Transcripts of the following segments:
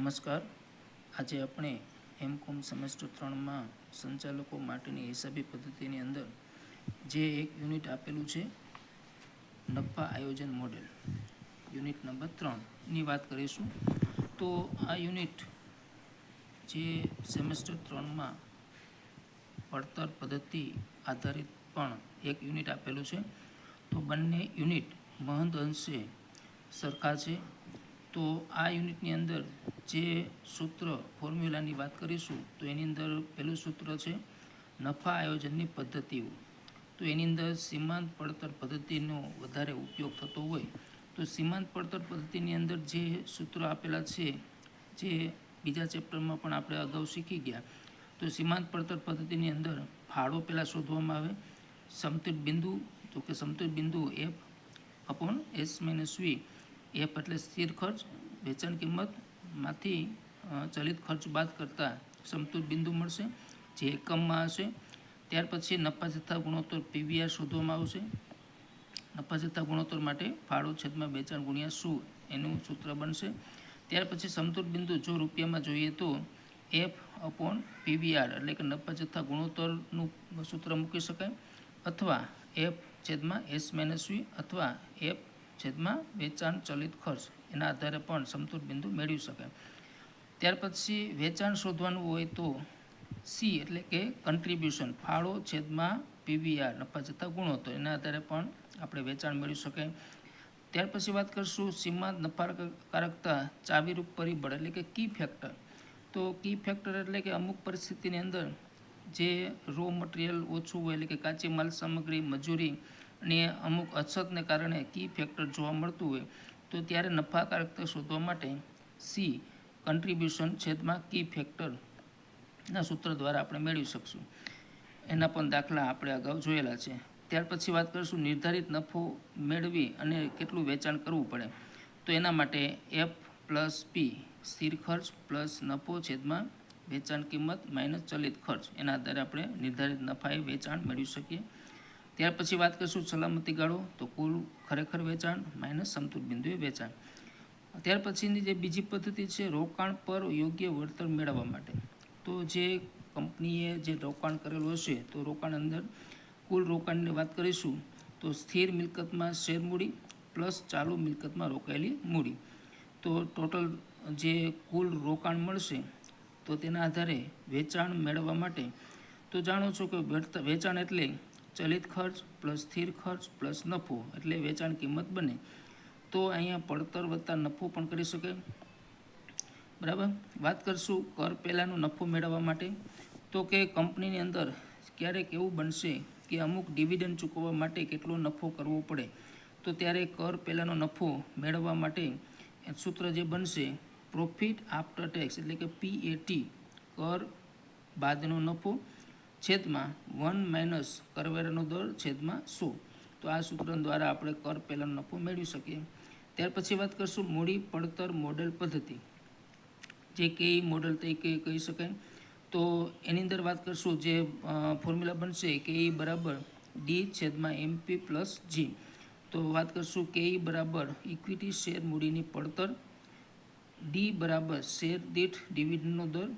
નમસ્કાર. આજે આપણે એમ કોમ સેમેસ્ટર ત્રણમાં સંચાલકો માટેની હિસાબી પદ્ધતિની અંદર જે એક યુનિટ આપેલું છે નફા આયોજન મોડેલ. યુનિટ નંબર ત્રણની વાત કરીશું. તો આ યુનિટ જે સેમેસ્ટર ત્રણમાં પડતર પદ્ધતિ આધારિત પણ એક યુનિટ આપેલું છે. તો બંને યુનિટ મહંત અંશે સરખા છે. તો આ યુનિટની અંદર જે સૂત્ર ફોર્મ્યુલાની વાત કરીશું, તો એની અંદર પહેલું સૂત્ર છે, નફા આયોજનની પદ્ધતિઓ. તો એની અંદર સીમાંત પડતર પદ્ધતિનો વધારે ઉપયોગ થતો હોય, તો સીમાંત પડતર પદ્ધતિની અંદર જે સૂત્રો આપેલા છે, જે બીજા ચેપ્ટરમાં પણ આપણે અગાઉ શીખી ગયા, તો સીમાંત પડતર પદ્ધતિની અંદર ફાળો પહેલાં શોધવામાં આવે સમતુલ બિંદુ, તો કે સમતુલ બિંદુ F upon S minus V F એટલે સ્થિર ખર્ચ, વેચાણ કિંમતમાંથી અ, ચલિત ખર્ચ બાદ કરતાં સમતુલ બિંદુ મળશે જે એકમમાં હશે. ત્યાર પછી નફા જથ્થા ગુણોત્તર પીવીઆર શોધવામાં આવશે. નફા જથ્થા ગુણોત્તર માટે ફાળો છેદમાં વેચાણ ગુણ્યા શું એનું સૂત્ર બનશે. ત્યાર પછી સમતુલ બિંદુ જો રૂપિયામાં જોઈએ તો એફ અપોન પીવીઆર એટલે કે નફા જથ્થા ગુણોત્તરનું સૂત્ર મૂકી શકાય. અથવા એફ છેદમાં એસ માઇનસ અથવા એફ છેદમાં વેચાણ ચલિત ખર્ચ. એના આધારે પણ સમતુલ બિંદુ મેળવી શકાય ત્યાર પછી વેચાણ શોધવાનું હોય તો સી એટલે કે કન્ટ્રીબ્યુશન ફાળો છેદમાં પીવીઆર, નફા જતા ગુણોત્તર એના આધારે પણ આપણે વેચાણ મેળવી શકાય ત્યાર પછી વાત કરશું સીમાંત નફાકારકતા ચાવીરૂપ પરિબળ એટલે કે કી ફેક્ટર. તો કી ફેક્ટર એટલે કે અમુક પરિસ્થિતિની અંદર જે રો મટીરિયલ ઓછું હોય એટલે કે કાચી માલ સામગ્રી, મજૂરી અને અમુક અછતને કારણે કી ફેક્ટર જોવા મળતું હોય. તો ત્યારે નફાકારકતા શોધવા માટે સી કન્ટ્રીબ્યુશન છેદમાં કી ફેક્ટરના સૂત્ર દ્વારા આપણે મેળવી શકશું. એના પણ દાખલા આપણે અગાઉ જોયેલા છે. ત્યાર પછી વાત કરીશું નિર્ધારિત નફો મેળવી અને કેટલું વેચાણ કરવું પડે. તો એના માટે એફ પ્લસ પી સ્થિર ખર્ચ પ્લસ નફો છેદમાં વેચાણ કિંમત માઇનસ ચલિત ખર્ચ. એના આધારે આપણે નિર્ધારિત નફાએ વેચાણ મેળવી શકીએ. ત્યાર પછી વાત કરીશું સલામતી ગાળો, તો કુલ ખરેખર વેચાણ માઇનસ સમતુલ બિંદુએ વેચાણ. ત્યાર પછીની જે બીજી પદ્ધતિ છે, રોકાણ પર યોગ્ય વળતર મેળવવા માટે. તો જે કંપનીએ જે રોકાણ કરેલું હશે, તો રોકાણ અંદર કુલ રોકાણની વાત કરીશું, તો સ્થિર મિલકતમાં શેર મૂડી પ્લસ ચાલુ મિલકતમાં રોકાયેલી મૂડી. તો ટોટલ જે કુલ રોકાણ મળશે, તો તેના આધારે વેચાણ મેળવવા માટે, તો જાણો છો કે વેચાણ એટલે ચલિત ખર્ચ પ્લસ સ્થિર ખર્ચ પ્લસ નફો એટલે વેચાણ કિંમત બને. તો અહીંયા પડતર વત્તા નફો પણ કરી શકે બરાબર? વાત કરશું કર પહેલાંનો નફો મેળવવા માટે. તો કે કંપનીની અંદર ક્યારેક એવું બનશે કે અમુક ડિવિડન્ડ ચૂકવવા માટે કેટલો નફો કરવો પડે. તો ત્યારે કર પહેલાંનો નફો મેળવવા માટે સૂત્ર જે બનશે પ્રોફિટ આફ્ટર ટેક્સ એટલે કે પીએટી કર બાદનો નફો. છેદમાં વન માઇનસ કરવેરાનો દર છેદમાં સો તો આ સૂત્ર દ્વારા આપણે કર પહેલાં નફો મેળવી શકીએ. ત્યાર પછી વાત કરશું મૂડી પડતર મોડેલ પદ્ધતિ. જે કે મોડલ તરીકે કહી શકાય. તો એની અંદર વાત કરશું જે ફોર્મ્યુલા બનશે કે ઈ બરાબર ડી છેદમાં એમપી પ્લસ જી તો વાત કરશું કે ઈ બરાબર ઇક્વિટી શેર મૂડીની પડતર. ડી બરાબર શેર દીઠ ડિવિડન્ડનો દર.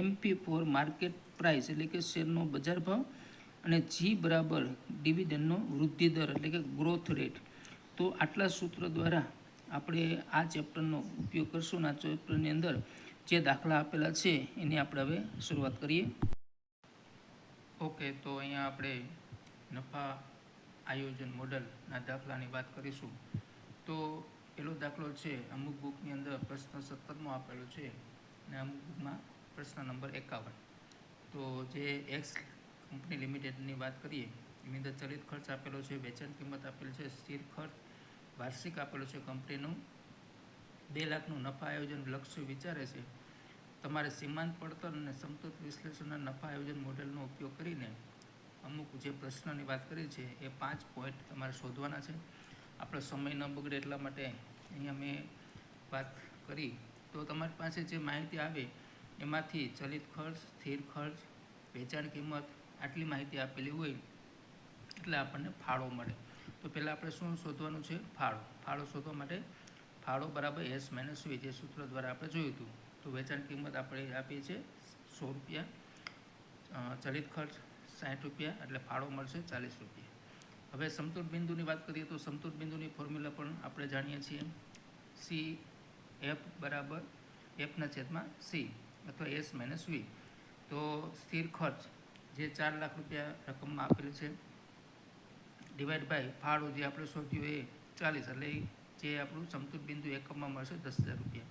એમપી ફોર માર્કેટ પ્રાઇસ એટલે કે શેરનો બજાર ભાવ અને જી બરાબર ડિવિડન્ડનો વૃદ્ધિ દર એટલે કે ગ્રોથ રેટ તો આટલા સૂત્ર દ્વારા આપણે આ ચેપ્ટરનો ઉપયોગ કરશું આ ચેપ્ટરની અંદર જે દાખલા આપેલા છે એની આપણે હવે શરૂઆત કરીએ. ઓકે તો અહીંયા આપણે નફા આયોજન મોડલના દાખલાની વાત કરીશું. તો પહેલો દાખલો છે અમુક બુકની અંદર પ્રશ્ન સત્તરમો આપેલો છે અને અમુક બુકમાં પ્રશ્ન નંબર એકાવન. તો જે એક્સ કંપની લિમિટેડની વાત કરીએ, એની અંદર ચલિત ખર્ચ આપેલો છે, વેચાણ કિંમત આપેલી છે, સ્થિર ખર્ચ, વાર્ષિક આપેલો છે કંપનીનું બે લાખનું નફા આયોજન લક્ષ્ય વિચારે છે. તમારે સીમાંત પડતર અને સમતોત વિશ્લેષણના નફા આયોજન મોડેલનો ઉપયોગ કરીને અમુક જે પ્રશ્નની વાત કરી છે, એ પાંચ પોઈન્ટ તમારે શોધવાના છે. આપણો સમય ન બગડે એટલા માટે અહીંયા મેં વાત કરી. તો તમારી પાસે જે માહિતી આવે એમાંથી ચલિત ખર્ચ, સ્થિર ખર્ચ, વેચાણ કિંમત આટલી માહિતી આપેલી હોય એટલે આપણને ફાળો મળે. તો પહેલાં આપણે શું શોધવાનું છે? ફાળો. ફાળો શોધવા માટે ફાળો બરાબર એસ માઇનસ વી જે સૂત્ર દ્વારા આપણે જોયું હતું. તો વેચાણ કિંમત આપણે આપીએ છીએ સો રૂપિયા. ચલિત ખર્ચ સાઠ રૂપિયા એટલે ફાળો મળશે ચાલીસ રૂપિયા. હવે સમતુલ બિંદુની વાત કરીએ તો સમતુલ બિંદુની ફોર્મ્યુલા પણ આપણે જાણીએ છીએ. સી એફ બરાબર એફના છેદમાં સી અથવા એસ માઇનસ વી તો સ્થિર ખર્ચ જે ચાર લાખ રૂપિયા રકમમાં આપેલું છે ડિવાઈડ બાય ફાળો જે આપણે શોધ્યું એ ચાલીસ, એટલે એ જે આપણું સમતુલ બિંદુ એકમમાં મળશે દસ હજાર રૂપિયા.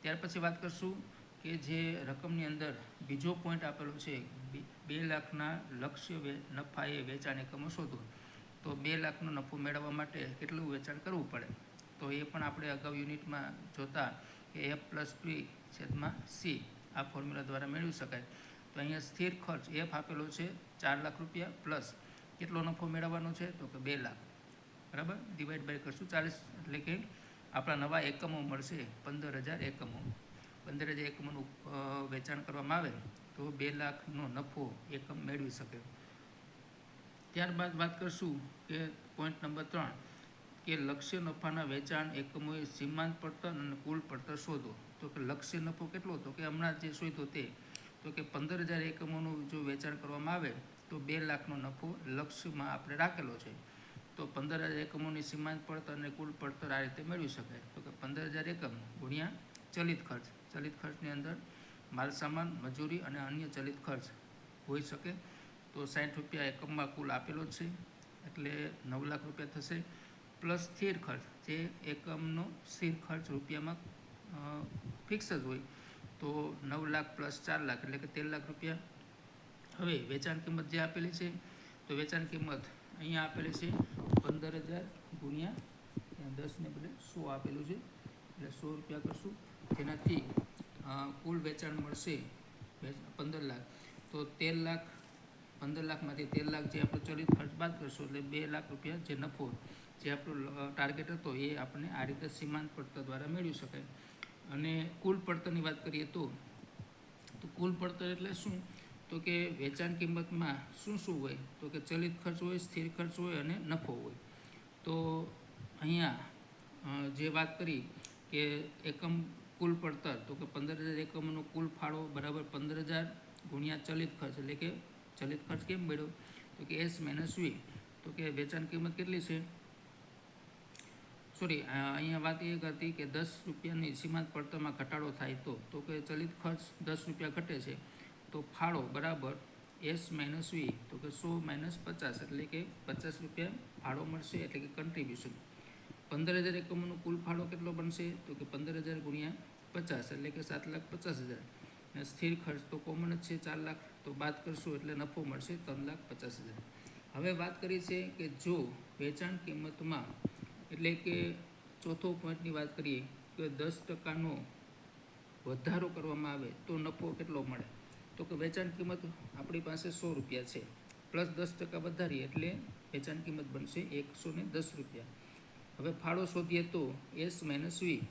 ત્યાર પછી વાત કરશું કે જે રકમની અંદર બીજો પોઈન્ટ આપેલો છે, બે- લાખના લક્ષ્ય નફા નફાએ વેચાણ એકમો શોધો. તો બે લાખનો નફો મેળવવા માટે કેટલું વેચાણ કરવું પડે? તો એ પણ આપણે અગાઉ યુનિટમાં જોતા કે એફ પ્લસ પી છેદમાં સી આ ફોર્મ્યુલા દ્વારા મેળવી શકાય. તો અહીંયા સ્થિર ખર્ચ એફ આપેલો છે ચાર લાખ રૂપિયા પ્લસ કેટલો નફો મેળવવાનો છે? તો કે બે લાખ. બરાબર? ડિવાઈડ બાય કરશું ચાલીસ, એટલે કે આપણા નવા એકમો મળશે પંદર હજાર એકમો. પંદર હજાર એકમોનું વેચાણ કરવામાં આવે તો બે લાખનો નફો એકમ મેળવી શકે. ત્યારબાદ વાત કરશું કે પોઈન્ટ નંબર ત્રણ. કે લક્ષ્ય નફાના વેચાણ એકમોએ સીમાંત પડતર અને કુલ પડતર શોધો. તો કે લક્ષ્ય નફો કેટલો? હતો કે હમણાં જે શોધો તે. તો કે પંદર હજાર એકમોનું જો વેચાણ કરવામાં આવે, તો બે લાખનો નફો લક્ષ્યમાં આપણે રાખેલો છે. તો પંદર હજાર એકમોની સીમાંત પડતર અને કુલ પડતર આ રીતે મેળવી શકાય. તો કે પંદર હજાર એકમ ગુણ્યા ચલિત ખર્ચ. ચલિત ખર્ચની અંદર માલસામાન મજૂરી અને અન્ય ચલિત ખર્ચ હોઈ શકે. તો સાઠ રૂપિયા એકમમાં કુલ આપેલો છે. એટલે નવ લાખ રૂપિયા થશે. પ્લસ સ્થિર ખર્ચ, જે એકમનો સ્થિર ખર્ચ રૂપિયામાં ફિક્સ જ હોય. તો નવ લાખ પ્લસ ચાર લાખ, એટલે કે તેર લાખ રૂપિયા. હવે વેચાણ કિંમત જે આપેલી છે, તો વેચાણ કિંમત અહીંયા આપેલી છે પંદર હજાર ગુણ્યા દસને બદલે સો આપેલું છે. એટલે સો રૂપિયા કરશું. જેનાથી કુલ વેચાણ મળશે પંદર લાખ. તો તેર લાખ, પંદર લાખમાંથી તેર લાખ જે આપણે ચલિત ખર્ચ બાદ કરશું, એટલે બે લાખ રૂપિયા જે નફો જે આપણો ટાર્ગેટ હતો એ આપણને આ રીતે સીમાંત પડતર દ્વારા મેળવી શકાય. અને કુલ પડતરની વાત કરીએ તો તો કુલ પડતર એટલે શું? તો કે વેચાણ કિંમતમાં શું શું હોય? તો કે ચલિત ખર્ચ હોય, સ્થિર ખર્ચ હોય અને નફો હોય. તો અહીંયા જે વાત કરી કે એકમ કુલ પડતર, તો કે પંદર હજાર એકમનો કુલ ફાળો બરાબર પંદર હજાર ગુણ્યા ચલિત ખર્ચ, એટલે કે ચલિત ખર્ચ કેમ મળ્યો તો કે એસ માઇનસ વી, તો કે વેચાણ કિંમત કેટલી છે? સોરી અહીંયા વાત એ કરતી કે દસ રૂપિયાની સીમાંત પડતરમાં ઘટાડો થાય તો તો કે ચલિત ખર્ચ દસ રૂપિયા ઘટે છે, તો ફાળો બરાબર એસ માઇનસ વી, તો કે સો માઇનસ પચાસ, એટલે કે પચાસ રૂપિયા ફાળો મળશે, એટલે કે કન્ટ્રીબ્યુશન પંદર હજાર એકમોનો કુલ ફાળો કેટલો બનશે? તો કે પંદર હજાર ગુણ્યા પચાસ, એટલે કે સાત લાખ પચાસ હજાર. અને સ્થિર ખર્ચ તો કોમન જ છે ચાર લાખ, તો બાદ કરશું એટલે નફો મળશે ત્રણ લાખ પચાસ હજાર. હવે વાત કરી છે કે જો વેચાણ કિંમતમાં એટલે કે ચોથો પોઈન્ટની વાત કરીએ કે દસ ટકાનો વધારો કરવામાં આવે તો નફો કેટલો મળે? તો કે વેચાણ કિંમત આપણી પાસે સો રૂપિયા છે, પ્લસ દસ ટકા વધારીએ એટલે વેચાણ કિંમત બનશે એકસો ને દસ રૂપિયા. હવે ફાળો શોધીએ તો એસ માઇનસ વી,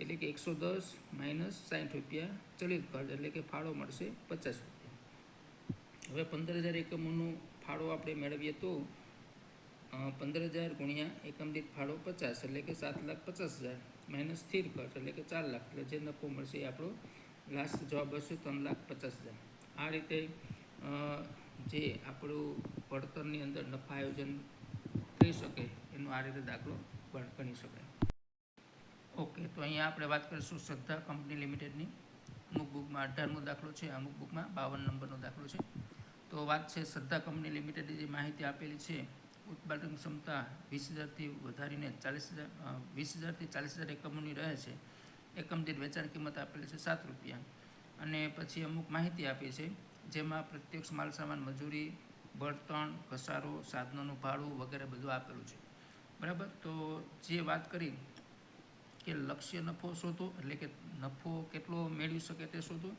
એટલે કે એકસો દસ માઇનસ સાઠ રૂપિયા ચલિત ખર્ચ, એટલે કે ફાળો મળશે પચાસ રૂપિયા. હવે પંદર હજાર એકમોનો ફાળો આપણે મેળવીએ તો પંદર હજાર ગુણ્યા એકમ દીઠ ફાળો પચાસ, એટલે કે સાત લાખ પચાસ હજાર. માઇનસ સ્થિર ખર્ચ, એટલે કે ચાર લાખ. એટલે જે નફો મળશે એ આપણો લાસ્ટ જવાબ હશે ત્રણ લાખ પચાસ હજાર. આ રીતે જે આપણું પડતરની અંદર નફા આયોજન થઈ શકે, એનો આ રીતે દાખલો ગણી શકાય. ઓકે તો અહીંયા આપણે વાત કરીશું શ્રદ્ધા કંપની લિમિટેડની. અમુક બુકમાં અઢારમો દાખલો છે, અમુક બુકમાં બાવન નંબરનો દાખલો છે. તો વાત છે શ્રદ્ધા કંપની લિમિટેડની જે માહિતી આપેલી છે ઉત્પાદન ક્ષમતા વીસ હજારથી વધારીને ચાલીસ હજાર વીસ હજારથી ચાલીસ હજાર એકમોની રહે છે. એકમ દીઠ વેચાણ કિંમત આપેલી છે સાત રૂપિયા. અને પછી અમુક માહિતી આપી છે, જેમાં પ્રત્યક્ષ માલ સામાન, મજૂરી, બળતણ, ઘસારો, સાધનોનું ભાડું વગેરે બધું આપેલું છે. બરાબર? તો જે વાત કરી કે લક્ષ્ય નફો શોધો, એટલે કે નફો કેટલો મેળવી શકે તે શોધો,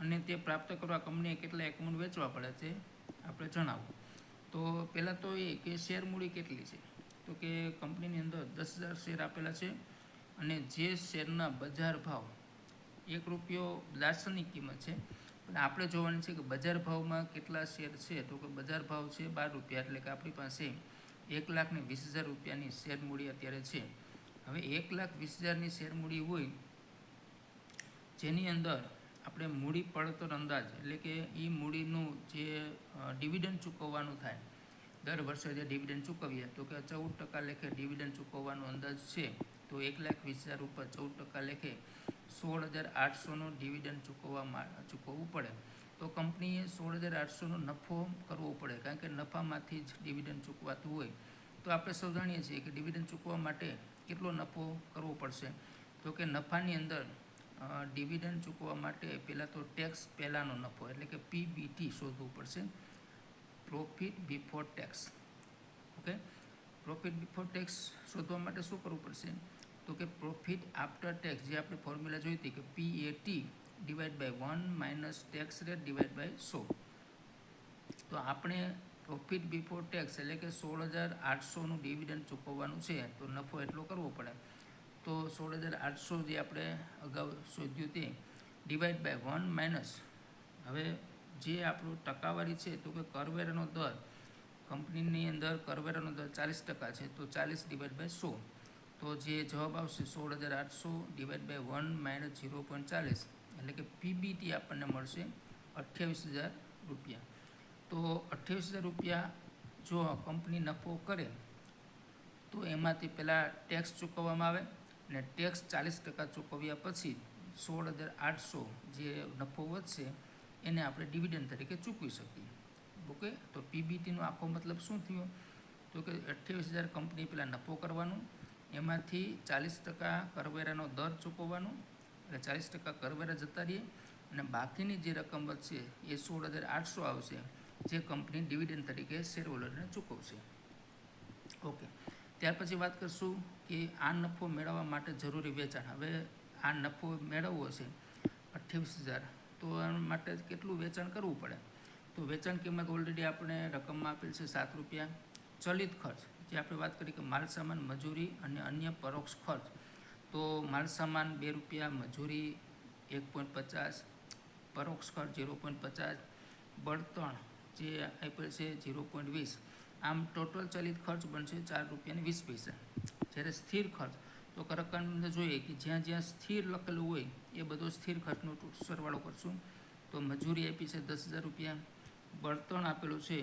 અને તે પ્રાપ્ત કરવા કંપનીએ કેટલા એકમોને વેચવા પડે તે આપણે જણાવો. તો પહેલાં તો એ કે શેર મૂડી કેટલી છે? તો કે કંપનીની અંદર દસ હજાર શેર આપેલા છે અને જે શેરના બજાર ભાવ એક રૂપિયો દાર્શનિક કિંમત છે. પણ આપણે જોવાની છે કે બજાર ભાવમાં કેટલા શેર છે? તો કે બજાર ભાવ છે બાર રૂપિયા, એટલે કે આપણી પાસે એક લાખને વીસ હજાર રૂપિયાની શેર મૂડી અત્યારે છે. હવે એક લાખ વીસ હજારની શેર મૂડી હોય, જેની અંદર આપણે મૂડી પડતર અંદાજ, એટલે કે એ મૂડીનું જે ડિવિડન્ડ ચૂકવવાનું થાય, દર વર્ષે જે ડિવિડન્ડ ચૂકવીએ, તો કે ચૌદ ટકા લેખે ડિવિડન્ડ ચૂકવવાનો અંદાજ છે, તો એક લાખ વીસ હજાર ઉપર ચૌદ ટકા લેખે સોળ હજાર આઠસોનો ડિવિડન્ડ ચૂકવવા ચૂકવવું પડે. તો કંપનીએ સોળ હજાર આઠસોનો નફો કરવો પડે, કારણ કે નફામાંથી જ ડિવિડન્ડ ચૂકવાતું હોય. તો આપણે સૌ જાણીએ છીએ કે ડિવિડન્ડ ચૂકવવા માટે કેટલો નફો કરવો પડશે. તો કે નફાની અંદર ડિવિડન્ડ ચૂકવવા માટે પહેલાં તો ટેક્સ પહેલાંનો નફો, એટલે કે પીબીટી શોધવું પડશે. Profit before tax. Okay? Profit before tax શોધવા માટે શું કરવું પડશે? તો કે પ્રોફિટ આફ્ટર ટેક્સ, જે આપણે ફોર્મ્યુલા જોઈ હતી કે P A T divide by one minus tax rate divide by સો. તો આપણે પ્રોફિટ બિફોર ટેક્સ એટલે કે સોળ હજાર આઠસોનું ડિવિડન્ડ ચૂકવવાનું છે, તો નફો એટલો કરવો પડે. તો સોળ હજાર આઠસો જે આપણે અગાઉ શોધ્યું તે ડિવાઈડ બાય વન માઇનસ હવે જે આપણું ટકાવારી છે, તો કે કરવેરાનો દર, કંપનીની અંદર કરવેરાનો દર ચાલીસ ટકા છે, તો ચાલીસ ડિવાઈડ બાય સો. તો જે જવાબ આવશે સોળ હજાર આઠસો divide by one minus zero point ચાલીસ, એટલે કે પીબીટી આપણને મળશે અઠ્યાવીસ હજાર રૂપિયા. તો અઠ્યાવીસ હજાર રૂપિયા જો કંપની નફો કરે, તો એમાંથી પહેલાં ટેક્સ ચૂકવવામાં આવે અને ટેક્સ ચાલીસ ટકા ચૂકવ્યા પછી સોળ હજાર આઠસો જે નફો વધશે, એને આપણે ડિવિડન્ડ તરીકે ચૂકવી શકીએ. ઓકે? તો પીબીટીનો આખો મતલબ શું થયો? તો કે અઠ્યાવીસ હજાર કંપની પહેલાં નફો કરવાનું, એમાંથી ચાલીસ ટકા કરવેરાનો દર ચૂકવવાનો, એટલે ચાલીસ ટકા કરવેરા જતા રહીએ, અને બાકીની જે રકમ વધશે એ સોળ હજાર આઠસો આવશે, જે કંપની ડિવિડન્ડ તરીકે શેર હોલ્ડરને ચૂકવશે. ઓકે? ત્યાર પછી વાત કરશું કે આ નફો મેળવવા માટે જરૂરી વેચાણ. હવે આ નફો મેળવવો છે અઠ્યાવીસ હજાર. તો એના માટે કેટલું વેચાણ કરવું પડે? તો વેચાણ કિંમત ઓલરેડી આપણે રકમમાં આપેલ છે સાત રૂપિયા. ચલિત ખર્ચ, જે આપણે વાત કરી કે માલ સામાન, મજૂરી અને અન્ય પરોક્ષ ખર્ચ. તો માલ સામાન બે રૂપિયા, મજૂરી એક પોઈન્ટ પચાસ, પરોક્ષ ખર્ચ ઝીરો પોઈન્ટ પચાસ, બળતણ જે આપેલ છે ઝીરો પોઈન્ટ વીસ. આમ ટોટલ ચલિત ખર્ચ બનશે ચાર રૂપિયાને વીસ પૈસા. જ્યારે સ્થિર ખર્ચ, તો કરકની જોઈએ કે જ્યાં જ્યાં સ્થિર લખેલું હોય, એ બધો સ્થિર ખર્ચનો સરવાળો કરશું. તો મજૂરી આપી છે દસ હજાર રૂપિયા. બળતણ આપેલું છે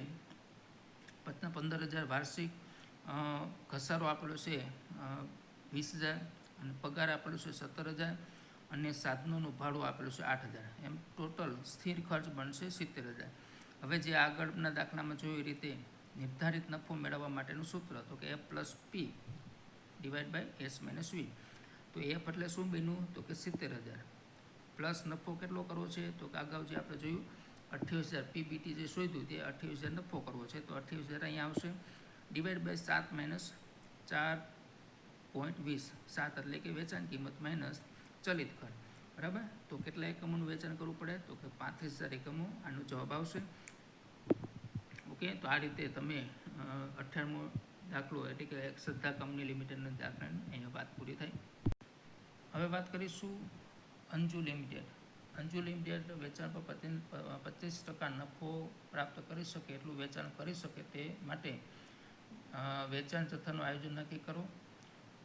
પંદર હજાર વાર્ષિક. ઘસારો આપેલો છે વીસ હજાર. અને પગાર આપેલો છે સત્તર હજાર. અને સાધનોનું ભાડું આપેલું છે આઠ હજાર. એમ ટોટલ સ્થિર ખર્ચ બનશે સિત્તેર હજાર. હવે જે આગળના દાખલામાં જોઈ રીતે નિર્ધારિત નફો મેળવવા માટેનું સૂત્ર, તો કે F plus P divide by S minus V તો એફ એટલે શું બન્યું? તો કે સિત્તેર હજાર. પ્લસ નફો કેટલો કરવો છે? તો કે અગાઉ જે આપણે જોયું, અઠ્યાવીસ હજાર પીબીટી જે શોધ્યું, તે અઠ્યાવીસ હજાર નફો કરવો છે. તો અઠ્યાવીસ હજાર અહીંયા આવશે. ડિવાઈડ બાય સાત માઇનસ ચાર પોઈન્ટ વીસ. સાત એટલે કે વેચાણ કિંમત માઇનસ ચલિત ખર્ચ બરાબર? તો કેટલા એકમોનું વેચાણ કરવું પડે? તો કે પાંત્રીસ હજાર એકમો. આનો જવાબ આવશે. ઓકે તો આ રીતે તમે અઠ્ઠાણમો દાખલો એટલે કે એક શ્રદ્ધા કંપની લિમિટેડના દાખલાની અહીંયા વાત પૂરી થઈ. હવે વાત કરીશું અંજુ લિમિટેડ. અંજુ લિમિટેડ વેચાણ પર પચીસ ટકા નફો પ્રાપ્ત કરી શકે, એટલું વેચાણ કરી શકે તે માટે વેચાણ જથ્થાનું આયોજન નક્કી કરો.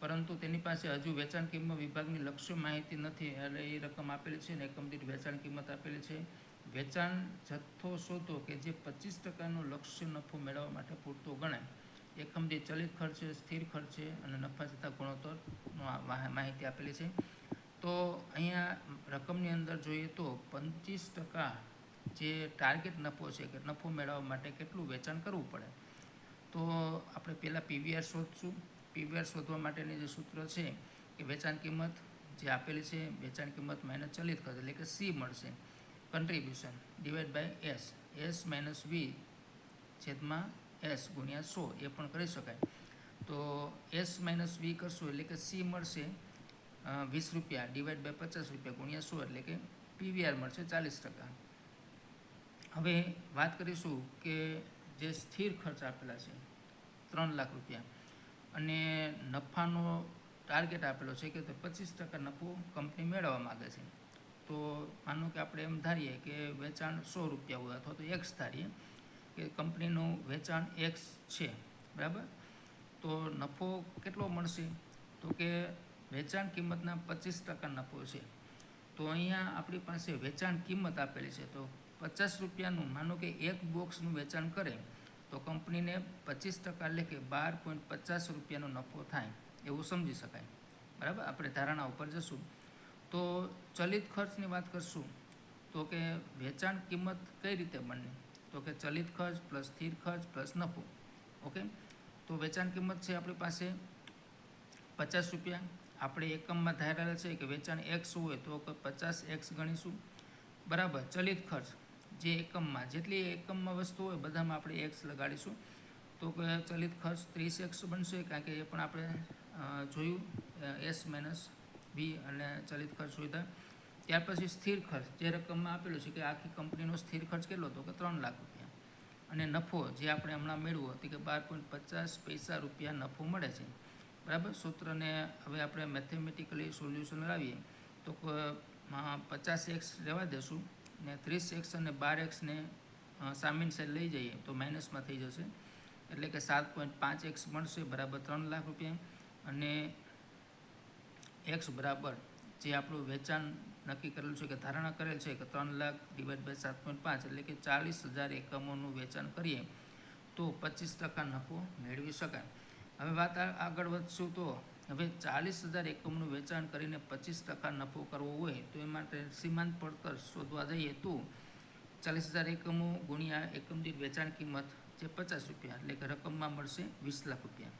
પરંતુ તેની પાસે હજુ વેચાણ કિંમત વિભાગની લક્ષ્ય માહિતી નથી, એટલે એ રકમ આપેલી છે ને એકમ વેચાણ કિંમત આપેલી છે. વેચાણ જથ્થો શોધો કે જે પચીસ ટકાનો લક્ષ્ય નફો મેળવવા માટે પૂરતો ગણાય. એકમ દીઠ ચલિત ખર્ચે સ્થિર ખર્ચે અને નફા જથ્થા ગુણોત્તરનો માહિતી આપેલી છે. તો અહીંયા રકમની અંદર જોઈએ તો પચીસ ટકા જે ટાર્ગેટ નફો છે કે નફો મેળવવા માટે કેટલું વેચાણ કરવું પડે. તો આપણે પહેલાં પીવીઆર શોધશું. પીવીઆર શોધવા માટેની જે સૂત્ર છે કે વેચાણ કિંમત જે આપેલી છે, વેચાણ કિંમત માઇનસ ચલિત ખર્ચ એટલે કે સી મળશે. Contribution divide by S S minus V છેદમાં એસ ગુણ્યા સો. એ પણ કરી શકાય. તો એસ માઇનસ વી કરશું એટલે કે સી મળશે વીસ રૂપિયા ડિવાઈડ બાય પચાસ રૂપિયા ગુણ્યા સો એટલે કે પીવીઆર મળશે ચાલીસ ટકા. હવે વાત કરીશું કે જે સ્થિર ખર્ચ આપેલા છે, ત્રણ લાખ રૂપિયા. અને નફાનો ટાર્ગેટ આપેલો છે કે પચીસ ટકા નફો કંપની મેળવવા માગે છે. તો માનો કે આપણે એમ ધારીએ કે વેચાણ સો રૂપિયા હોય અથવા તો એક્સ ધારીએ કે કંપનીનું વેચાણ એક્સ છે, બરાબર? તો નફો કેટલો મળશે? તો કે વેચાણ કિંમતના પચીસ ટકા નફો છે. તો અહીંયા આપણી પાસે વેચાણ કિંમત આપેલી છે, તો પચાસ રૂપિયાનું, માનો કે એક બોક્સનું વેચાણ કરે, તો કંપનીને પચીસ ટકા એટલે કે બાર પોઈન્ટ પચાસ રૂપિયાનો નફો થાય, એવું સમજી શકાય. બરાબર? આપણે ધારણા ઉપર જશું. તો ચલિત ખર્ચની વાત કરશું, તો કે વેચાણ કિંમત કઈ રીતે બને તો કે ચલિત ખર્ચ પ્લસ સ્થિર ખર્ચ પ્લસ નફો, ઓકે? તો વેચાણ કિંમત છે આપણી પાસે પચાસ રૂપિયા. આપણે એકમમાં ધારેલા છે કે વેચાણ એક્સ હોય તો પચાસ એક્સ ગણીશું. બરાબર, ચલિત ખર્ચ, જે એકમમાં, જેટલી એકમમાં વસ્તુ હોય બધામાં આપણે એક્સ લગાડીશું. તો કે ચલિત ખર્ચ ત્રીસ એક્સ બનશે, કારણ કે એ પણ આપણે જોયું એસ માઇનસ બી અને ચલિત ખર્ચ સુવિધા ત્યાર પછી સ્થિર ખર્ચ. જે રકમમાં આપેલું છે કે આખી કંપનીનો સ્થિર ખર્ચ કેટલો હતો? કે ત્રણ લાખ રૂપિયા. અને નફો જે આપણે હમણાં મેળવ્યો હતો કે બાર પોઈન્ટ પચાસ પૈસા રૂપિયા નફો મળે છે. બરાબર? સૂત્રને હવે આપણે મેથેમેટિકલી સોલ્યુશન લાવીએ. તો પચાસ એક્સ રહેવા દેશું ને ત્રીસ એક્સ અને બાર એક્સને સામીન સાઈડ લઈ જઈએ તો માઇનસમાં થઈ જશે. એટલે કે સાત પોઈન્ટ પાંચ એક્સ મળશે, બરાબર ત્રણ લાખ રૂપિયા. અને એક્સ બરાબર જે આપણું વેચાણ નક્કી કરેલું છે કે ધારણા કરેલ છે કે ત્રણ લાખ ડિવાઈડ બાય સાત પોઈન્ટ પાંચ એટલે કે ચાલીસ હજાર એકમોનું વેચાણ કરીએ, તો પચીસ ટકા નફો મેળવી શકાય. હવે વાત આગળ વધશું તો હવે ચાલીસ હજાર એકમનું વેચાણ કરીને પચીસ ટકા નફો કરવો હોય તો એ માટે સીમાંત પડતર શોધવા જઈએ તો ચાલીસ હજાર એકમો ગુણ્યા એકમ દીઠ વેચાણ કિંમત જે પચાસ રૂપિયા એટલે કે રકમમાં મળશે વીસ લાખ રૂપિયા.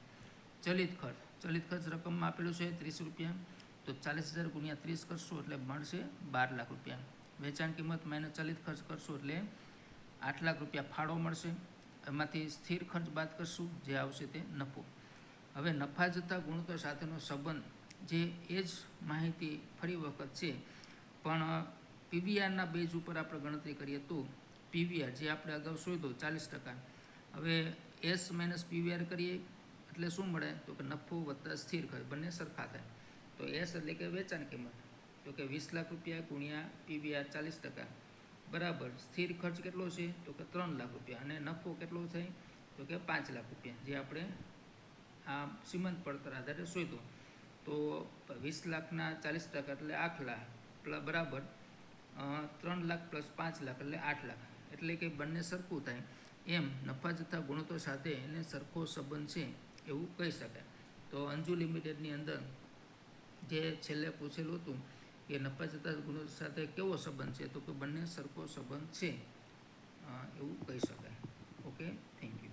ચલિત ખર્ચ ચલિત ખર્ચ રકમમાં આપેલું છે ત્રીસ રૂપિયા. તો ચાલીસ હજાર ગુણ્યા ત્રીસ કરશો એટલે મળશે બાર લાખ રૂપિયા. વેચાણ કિંમત માઇનસ ચલિત ખર્ચ કરશો એટલે આઠ લાખ રૂપિયા ફાળો મળશે. એમાંથી સ્થિર ખર્ચ બાદ કરશું, જે આવશે તે નફો. હવે નફા જતા ગુણોત્તર સાથેનો સંબંધ જે એ જ માહિતી ફરી વખત છે. પણ પીવીઆરના બેઝ ઉપર આપણે ગણતરી કરીએ તો પીવીઆર જે આપણે અગાઉ શોધ્યો ચાલીસ ટકા. હવે એસ માઇનસ પીવીઆર કરીએ એટલે શું મળે? તો કે નફો વત્તા સ્થિર ખર્ચ, બંને સરખા થાય. તો એસ એટલે કે વેચાણ કિંમત. તો કે વીસ લાખ રૂપિયા ગુણ્યા પીવીઆર ચાલીસ ટકા. બરાબર. સ્થિર ખર્ચ કેટલો છે? તો કે ત્રણ લાખ રૂપિયા. અને નફો કેટલો થાય? તો કે પાંચ લાખ રૂપિયા. જે આપણે આ સીમાંત પડતર આધારે શોધો. તો વીસ લાખના ચાલીસ ટકા એટલે આઠ લાખ. બરાબર. ત્રણ લાખ પ્લસ પાંચ લાખ એટલે આઠ લાખ. એટલે કે બંને સરખું થાય. એમ નફા જથ્થા ગુણોત્તર સાથે એને સરખો સંબંધ છે એવું કહી શકાય. તો અંજુ લિમિટેડની અંદર જે છેલ્લે પૂછેલું હતું કે નફા જતા ગુણો સાથે કેવો સંબંધ છે, તો કે બંને સરખો સંબંધ છે. એવું કહી શકાય. Okay thank you